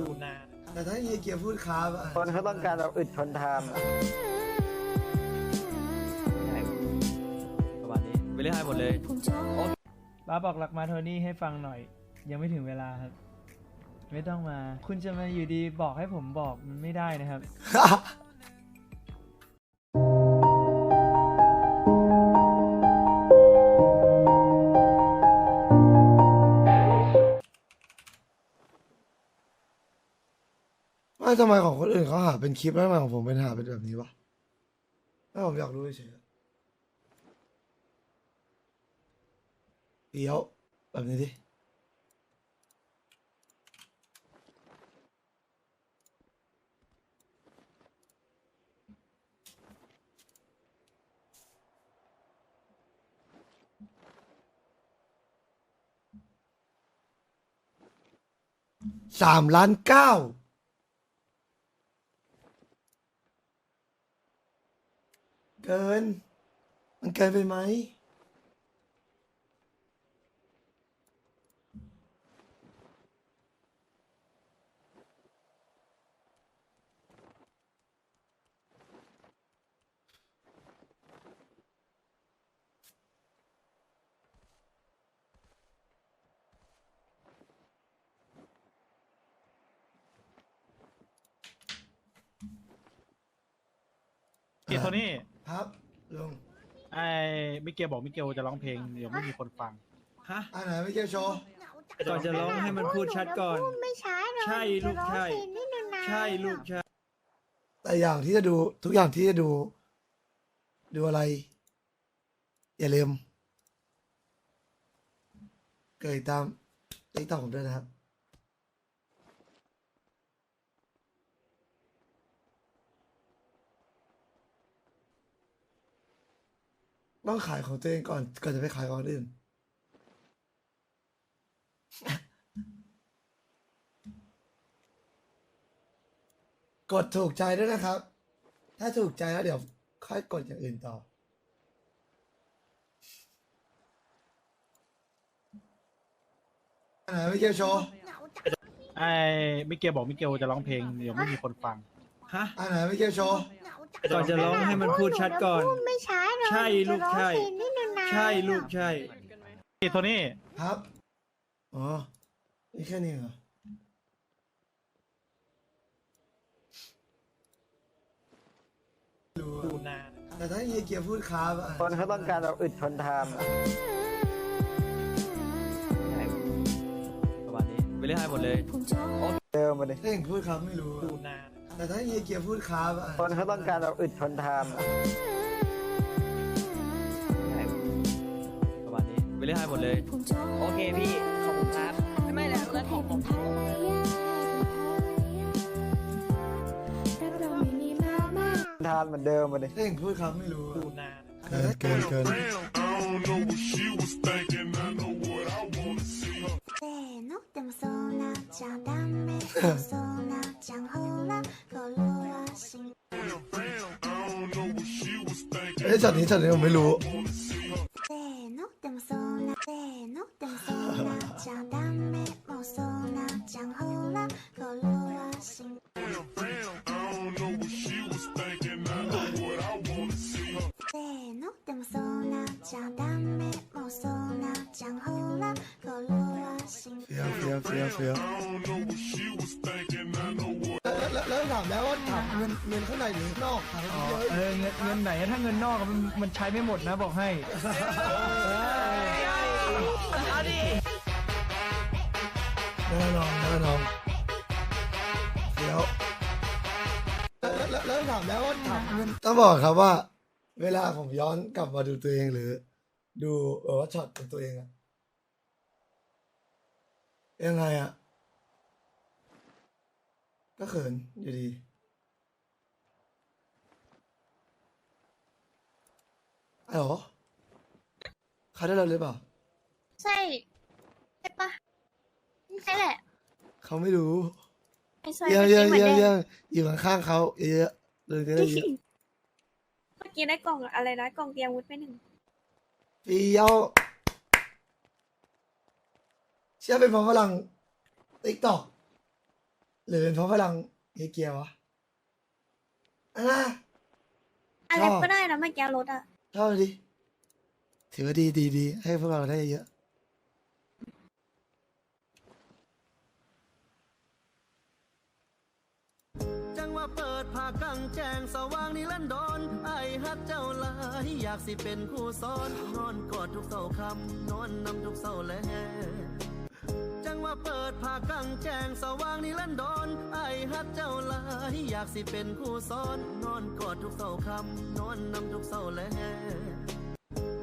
ดูนานแต่ถ้าเฮียเกียร์พูดครับอะคนเขาต้องการแบบอึดทนทานประมาณนี้ไปเรื่อยหมดเลยป้าบอกรักมาโทนี่ให้ฟังหน่อย ยังไม่ถึงเวลาครับ ไม่ต้องมา คุณจะมาอยู่ดีบอกให้ผมบอกมันไม่ได้นะครับ ไม่ทำไมของคนอื่นเขาหาเป็นคลิปแล้วทำไมของผมเป็นหาเป็นแบบนี้วะไม่ผมอยากรู้เฉยๆเดี๋ยวแบบนี้ดิ สามล้านเก้า เกิน มันเกินไปไหมเกียร์โทนี่ ครับลุงไอ้มิเกลบอกมิเกลจะร้องเพลงเดี๋ยวไม่มีคนฟัง ฮะ อันไหนไม่เกี่ยวโชว์ ก่อนจะร้องให้มันพูดชัดก่อนไม่ช้าเลยใช่ลูกใช่ จะร้องเพลงได้นานๆ ใช่ลูกใช่ แต่อย่างที่จะดูทุกอย่างที่จะดู ดูอะไร อย่าลืม เกิดตามติ๊กต็อกผมด้วยนะครับ ต้องขายของตัวเองก่อนก่อนจะไปขายของคนอื่น กดถูกใจด้วยนะครับ ถ้าถูกใจแล้วเดี๋ยวค่อยกดอย่างอื่นต่ออันไหนไม่เกี่ยวโชว์ ไอ้มิเกลบอกมิเกลจะร้องเพลงเดี๋ยวไม่มีคนฟัง ฮะอันไหนไม่เกี่ยวโชว์ก่อนจะร้องให้มันพูดชัดก่อน พูดไม่ช้าเลยใช่ลูกจะร้องใช่เพลงได้นานๆใช่ลูกใช่เกียร์โทนี่ครับ อ๋อนี่แค่นี้เหรอรู้ดูอะนานแต่ถ้าเฮียเกียร์พูดครับอะคนเขาต้องการแบบอึดทนทานประมาณนี้ไปเรื่อยหมดเลย เดิมมาดิถ้าเห็นพูดครับไม่รู้อะดูนาน แต่ถ้าเฮียเกียร์พูดครับอะ คนเขาต้องการแบบอึดทนทาน ประมาณนี้ไปเรื่อยหมดเลย โอเคพี่ ขอบคุณครับ ไม่แล้วแล้วของผม ทานเหมือนเดิมมาดิ ถ้าเห็นพูดครับไม่รู้อะ ดูนาน เกินเกินเกิน せーのでもそうなっちゃダメでもそう ช็อตนี้ช็อตนี้ผมไม่รู้ แล้วแล้วถามแล้วว่าถามเงินเงินข้างในหรือนอกถามอ๋อเยอะเออเงินเงินไหนถ้าเงินนอกอะมันมันใช้ไม่หมดนะบอกให้แน่นอนแน่นอนเฟี้ยวแล้วแล้วแล้วถามแล้วว่าถามเงินต้องบอกครับว่า เวลาผมย้อนกลับมาดูตัวเองหรือ ดูเออว่าช็อตของตัวเองอะยังไงอะ ก็เขินอยู่ดี ไอ้หรอเขาได้เราหรือเปล่า ใช่ใช่ปะใช่แหละเขาไม่รู้ ไอ้ซอยเยี่ยมเมื่อเยี่ยมกี้เหมือนเยี่ยมเดิเยี่ยมมอยู่ข้างๆเขาเยอะๆเลยจะได้เยอะเมื่อกี้ได้กล่องอะไรนะกล่องเตรียมวุฒิไปหนึ่งเฟี้ยวเชื่อเป็นเพราะฝรั่งติ๊กตอก หรือเป็นเพราะพลังเฮเกียวะอะ อะไรชอบก็ได้นะเมื่อกี้รถอะ เท่าดิ ถือว่าดีดีดีให้พวกเราได้เยอะ จังว่าเปิดผากังแจงสว่างนิรันดรไอายฮักเจ้าหลายอยากสิเป็นครูสอนนอนกอดทุกเสาคำนอนนำทุกเสาแล จังว่าเปิดผากังแจงสว่างนิรันดรไอฮักเจ้าลายอยากสิเป็นครูสอนนอนกอดทุกเสาคำนอนนำทุกเสาแล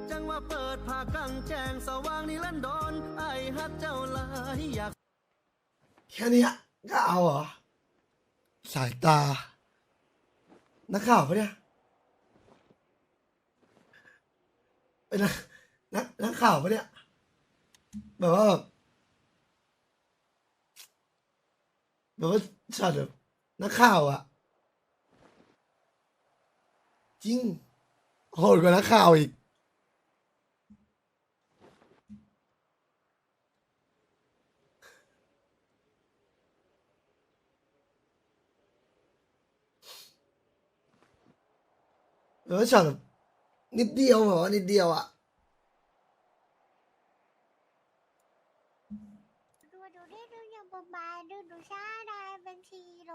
จังว่าเปิดผากังแจงสว่างนิรันดรไอฮักเจ้าลายอยากแค่นี้ก็เอาเหรอสายตา นักข่าวปะเนี่ยเป็นนักนักนักข่าวปะเนี่ยแบบว่าแบบ แบบว่าช็อตแบบนักข่าวอะจริงโหดกว่านักข่าวอีก แบบว่าช็อตแบบนิดเดียวแบบว่านิดเดียวอะ ดูดูได้ดูอย่างบ บบายดูดูชาได้เป็นทีโร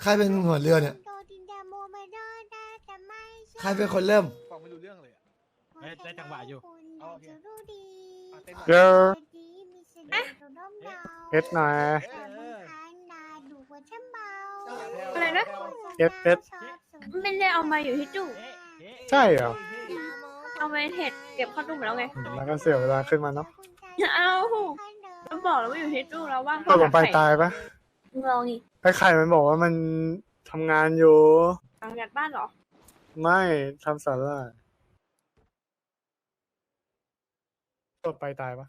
ใครเป็นหัวเรือเนี่ย โดดินดาโมมาโดได้แต่ไม่ใครเป็นคนเริ่ม ฟังไม่รู้เรื่องเลยอะเอ้ยได้จังหวะอยู่ คุณเอาโอเคจะรู้ดีอะเต้นหน่อยเกิร์ลดีมีเสน่ห์ดูด้อมดาวเอสหน่อย แต่บางครั้งนายดูว่าฉันเมาอะไรนะ เอสเอส ไม่ได้เอามาอยู่ที่ตู้ใช่เหรอ เอาไปเห็ดเก็บเข้าตู้หมดแล้วไงแล้วก็เสียเวลาขึ้นมาเนาะเอามัน บอกแล้วว่าอยู่ที่ตู้แล้วว่างตกลงไปตายปะมึงลองนี่ไอ้ไข่มันบอกว่ามันทำงานอยู่ ทำงานบ้านเหรอ ไม่ทำสาระตกไปตายปะ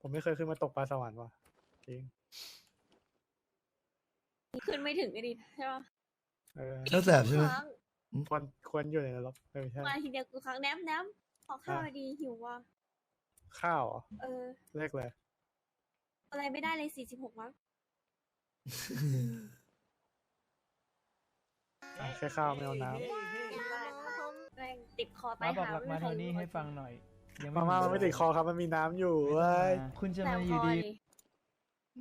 ผมไม่เคยขึ้นมาตกปลาสวรรค์ว่ะจริงขึ้นไม่ถึงก็ดีใช่ปะเออแล้วแสบใช่ไหมครั้งควรควรอยู่ในนรกเออไม่ใช่มาทีเดียวกูครั้งแนมแนมขอข้าวดีหิวว่ะ ข้าวเหรอเออเลขเลยอะไรไม่ได้เลยสี่สิบหกมั้งอะแค่ข้าวไม่เอาน้แรงติดคอมาตายบอกหารักมาโทนี่ให้ฟังหน่อยยังำมาม่ามันไม่ติดคอครับมันมีน้ำอยู่เว้ยคุณจะแสบมาอคยู่อดี ดิ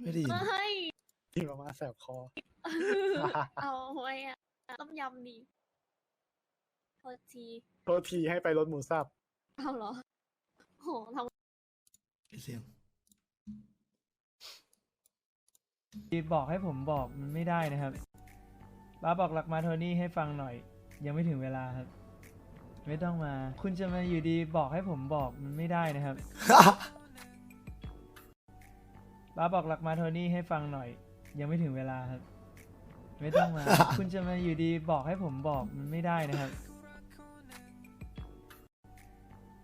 ไม่ได้ยินเฮ้ยที่มาม่าแสบคอ เอาไว้อะต้มยำดีโทษทีโทษทีให้ไปรถหมูสับ เอาเหรอโหทำ เสียง บอกให้ผมบอกมันไม่ได้นะครับป้าบอกรักมาโทนี่ให้ฟังหน่อย ยังไม่ถึงเวลาครับ ไม่ต้องมา คุณจะมาอยู่ดีบอกให้ผมบอกมันไม่ได้นะครับป้าบอกรักมาโทนี่ให้ฟังหน่อย ยังไม่ถึงเวลาครับ ไม่ต้องมา คุณจะมาอยู่ดีบอกให้ผมบอกมันไม่ได้นะครับ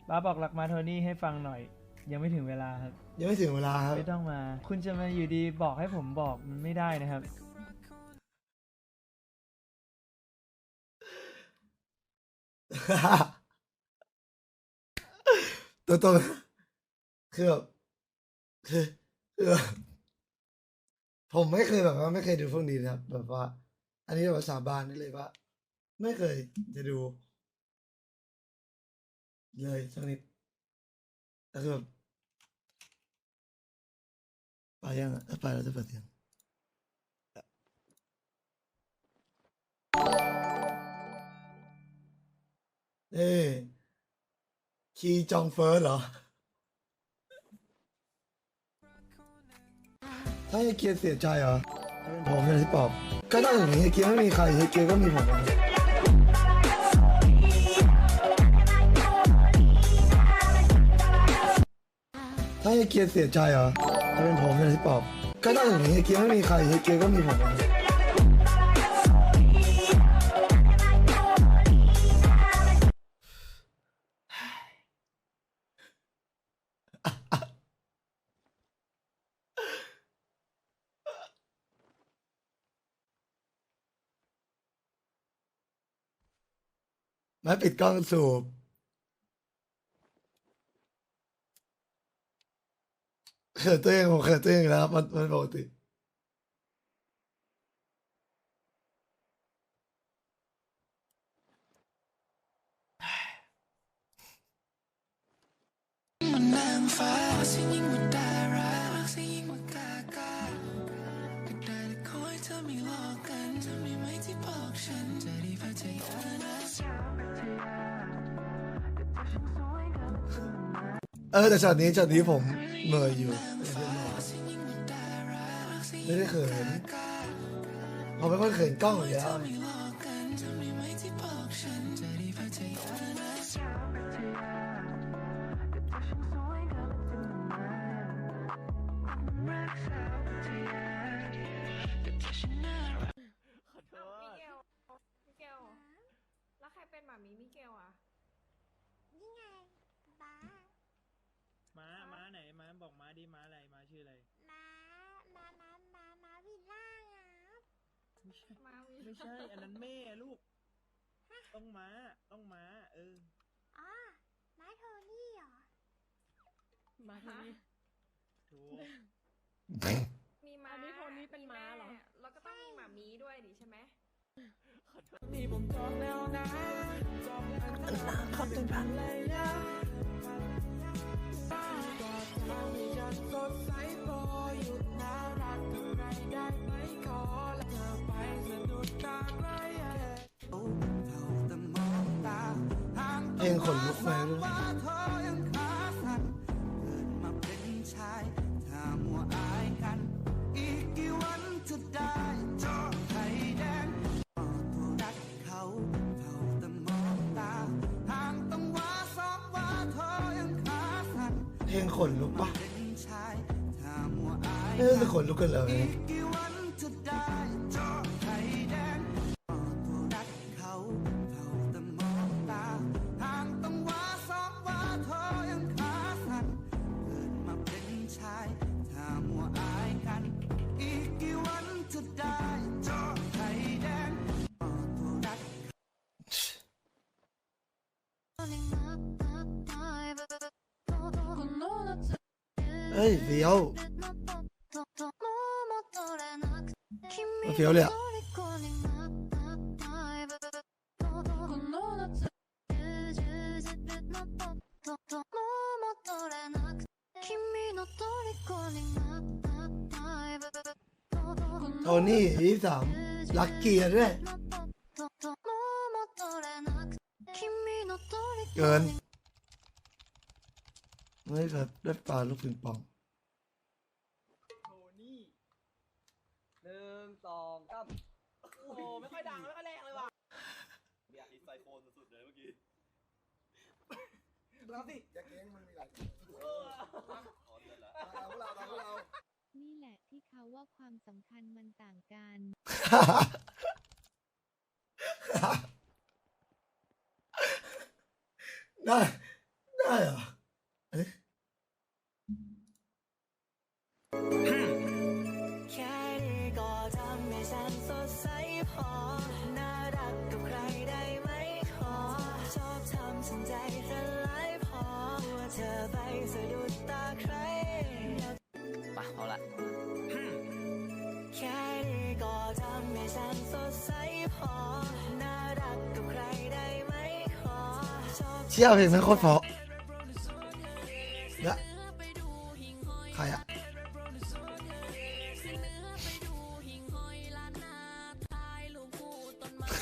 ป้าบอกรักมาโทนี่ให้ฟังหน่อย ยังไม่ถึงเวลาครับ ยังไม่ถึงเวลาครับ ไม่ต้องมา คุณจะมาอยู่ดีบอกให้ผมบอกมันไม่ได้นะครับ ตัวตรงๆคือแบบคือคือแบบผมไม่เคยแบบว่าไม่เคยดูพวกนี้นะครับ แบบว่า อันนี้แบบสาบานได้เลยว่าไม่เคยจะดู เลยสักนิดแต่คือแบบ ไปยังอะถ้าราจะเปิดเสียงเอ้คีจองเฟิร์สเหรอ ถ้าเฮเกียเสียใจเหรอผมเป็นที่ปอบ ก็ต้อย่างนี้เฮเกียไม่มีใครเฮเกียก็มีผมนะถ้าเฮเกียเสียใจเหรอ ถ้าเป็นผมเป็นที่ปอบก็ต้องอย่างนี้เฮเกียไม่มีใครเฮเกียก็มีผมนะไม่ปิดกล้องสูบ ขินตัวเองผมเขินตัวเองนะครับ มันมันปกติฉันจะได้พาเธอย้อน เธอมีไหมที่บอกฉันจะได้พาใจยานะเออแต่ช็อตนี้ช็อตนี้ผมเหมื่ออยู่ไม่ได้เขินผมเป็นคนเขินกล้องอยู่แล้วไม่หลอกกันเธอมีไหมที่บอกฉันจะได้พาใจยานะมิเกลมิเกลแล้วใครเป็นหมามีมิเกลอะ นี่ไงบ้า ม้า ม้าไหน ม้า บอกม้าดิม้าอะไรม้าชื่ออะไรม้าม้าม้าม้าม้าวิลล่าครับไม่ใช่มาวิไม่ใช่ อันนั้นแม่ลูก ต้องม้าต้องม้า เอออ๋อม้าโทนี่เหรอมาที่นี่ถูกมีม้าอันนี้โทนี่เป็นม้าเหรอแล้วก็ต้องมีหมามีด้วยดิใช่ไหมขอบคุณค่ เพลงขนลุกไหมด้วยว่าเธอยังขา งว่าสองว่าเธอยังขาสั่นเดมาเป็นชายว เฟี้ยวเลยอะโทนี่ยี่สามลักกี้ด้วยเกินไม่ครับได้ปลาลูกปิงปอง โทนี่หนึ่งสองสามโอ้โห ไม่ค่อยดัง ไม่ค่อยแรงเลยว่ะเบียร์ไซโคน สุดๆเลยเมื่อกี้เราสิอย่าเก่งมันมีหลายเออเอาเราเอาเรานี่แหละที่เขาว่าความสำคัญมันต่างกัน ได้ได้เหรอเอ๊ะแค่นี้ก็ทำให้ฉันสดใสพอ เชี่ยเพลงนั้นโคตรเพราะและใครอะ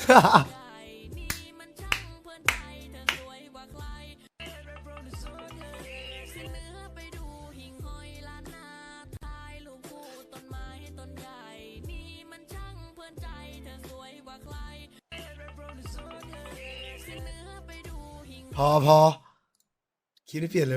ฮ่า พอคิดให้เปลี่ยนเ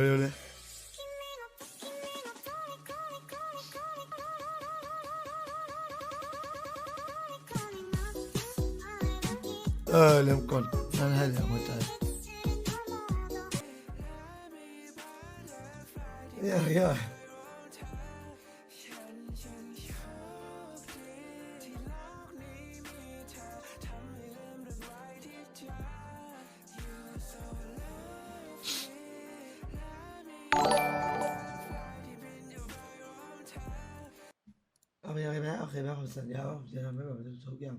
สัญญาว่าผจะทำให้แบบทุกอย่าง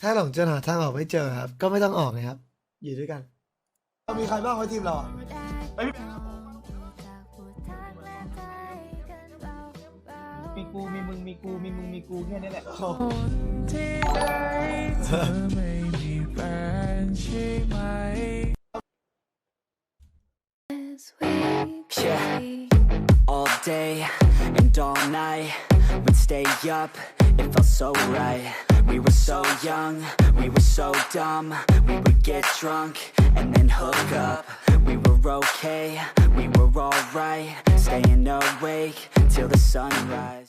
ถ้าหลงจนหาทางออกไม่เจอครับ ก็ไม่ต้องออกนะครับ อยู่ด้วยกันมีใครบ้างไว้ทีมเราอะ ไปพี่ มีมึงมีกูมีมึงมีกูแค่นี้แหละ ที่ได้เธอไม่มีแฟนใช่ไหม Yeah. All day and all night, we'd stay up, it felt so right. We were so young, we were so dumb. We would get drunk and then hook up. We were okay, we were alright. Staying awake till the sunrise.